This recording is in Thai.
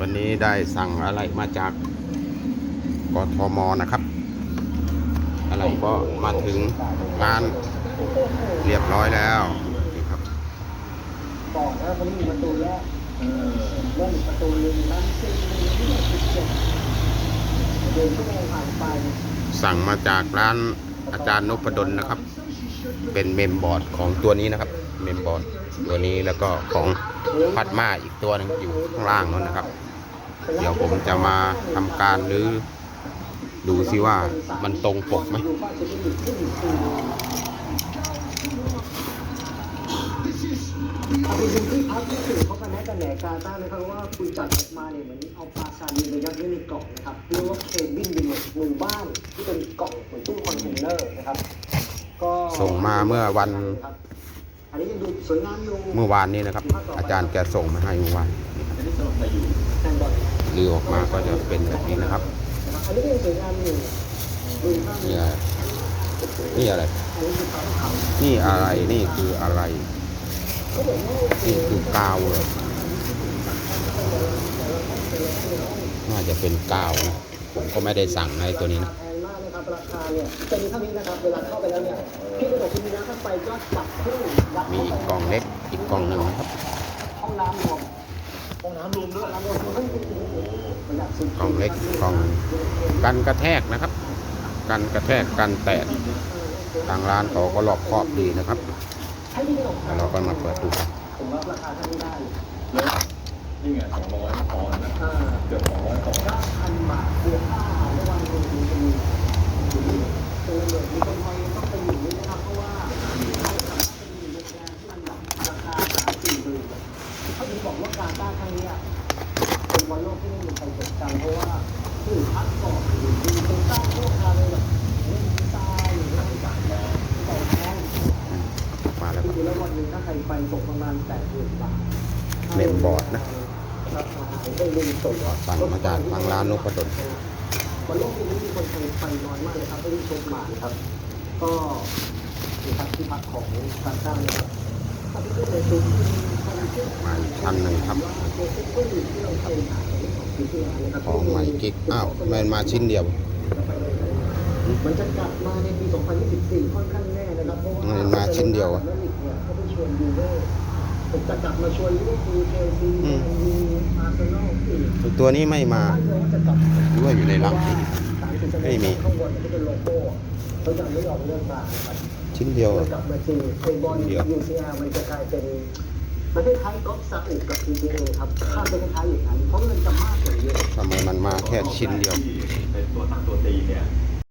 วันนี้ได้สั่งอะไรมาจากกทมนะครับ อะไรก็มาถึงงานเรียบร้อยแล้วนี่ครับบอกแล้วผมมีประตูแรกเริ่มประตูหนึ่งนั้นซึ่งที่สิบเจ็ดเดินชั่วโมงผ่านไปสั่งมาจากร้านอาจารย์นพดลนะครับ เป็นเมมบอร์ดของตัวนี้นะครับ เมมบอร์ดตัวนี้แล้วก็ของพัดมาอีกตัวหนึงอยู่ข้างล่างนั่นนะครับ เดี๋ยวผมจะมาทำการหรือดูซิว่ามันตรงปกไหมดูป้าจะมีขึ้นสี่เอาไปดูที่พักที่สื่อเขากันแนะกันแหนกาต้านะครับว่าคุณจัดออกมาเนี่ยเหมือนเอาปลาซาดีนไปยัดไว้ในกล่องนะครับเรียกว่าเคบินบินหมู่บ้านที่เป็นกล่องเหมือนตู้คอนเทนเนอร์นะครับ ก็ส่งมาเมื่อวันอันนี้ยังดูสวยงามอยู่เมื่อวานนี้นะครับ อาจารย์แกส่งมาให้เมื่อวานแทนบอ ลหรือออกมาก็จะเป็นแบบนี้นะครับอันนี้ก็ยังสวยงามอยู่ดูข้างนี่นี้อะไรนี่อะไรอันนี้คือเขาเขานี่อะไรนี่คืออะไรก็เหมือนว่านี่คือกาวเลยน่าจะเป็นกาวนะผมก็ไม่ได้สั่งในตัวนี้นะแพงมากนะครับราคาเนี่ยจะมีเท่านี้นะครับ เวลาเข้าไปแล้วเนี่ยพี่ก็บอกคุณมีน้ำเข้าไปก็จับเครื่องวัดมีอีกกล่องเล็กอีกกล่องหนึ่งนะครับห้องน้ำรวม ห้องน้ำรวมด้วยห้องน้ำรวมคือประหยัดสุดกล่องเล็กกล่องกันกระแทกนะครับ กันกระแทกกันแตกทางร้านเขาก็รอบครอบดีนะครับให้ที่ไม่ออกแล้วเราก็มาเปิดดูกันผมว่าราคาเท่านี้ได้นี่ไงสองร้อยปอนด์นะ ต้าครั้งนี้เป็นบอลโลกที่ไม่มีใครจดจำเพราะว่าผู้พักก่อนอยู่ดีเป็นสร้างพวกเราเลยแบบเล่นตาร์หรือเล่นจักรแล้วต่อแทนมาแล้วคือแล้ววันนึงถ้าใครไปตกประมาณแปดหมื่นบาทเมมบอร์ดนะได้เล่นตังมาจากทางร้านนพดลวันโลกนี้มีคนไทยไปน้อยมากเลยครับไม่ได้ชมมาครับ ก็มีพักที่พักของทางด้านนะครับถ้าไปเที่ยวในตัวที่คนที่ มาอีกชั้นหนึ่งครับตัวที่ก็อยู่ที่เราเคยถ่ายของที่ที่ร้านนะครับของใหม่กิ๊กอ้าวมันมาชิ้นเดียวมันจะกลับมาในปี 2024 ค่อนข้างแน่นะครับ เพราะว่ามันมาชิ้นเดียวอะแมริกเนี่ยเขาไปชวนยูโรผมจะกลับมาชวนลิเวอร์พูลเชลซีอืแมมนยูอาร์เซนอลอีกตัวนี้ไม่มาบ้านเราก็จะกลับหรือว่าอยู่ในรังนี้สามสิบสโไม่มีข้างบนจะเป็นโลโก้เขายังไม่ยอมเลิกมานะครับชิ้นเดียวมัอะนกลับมาจริงไอบอลเดี๋ยว ยูซีอาร์มันจะกลายเป็นมันคล้ายๆกอล์ฟซาอุกับ PGA ครับค่าจะคล้ายๆอย่างนั้นเพราะเงินจะมากกว่าเยอะทำไมมันมาแค่ชิ้นเดียวที่เป็นตัวตั้งตัวตีเนี่ย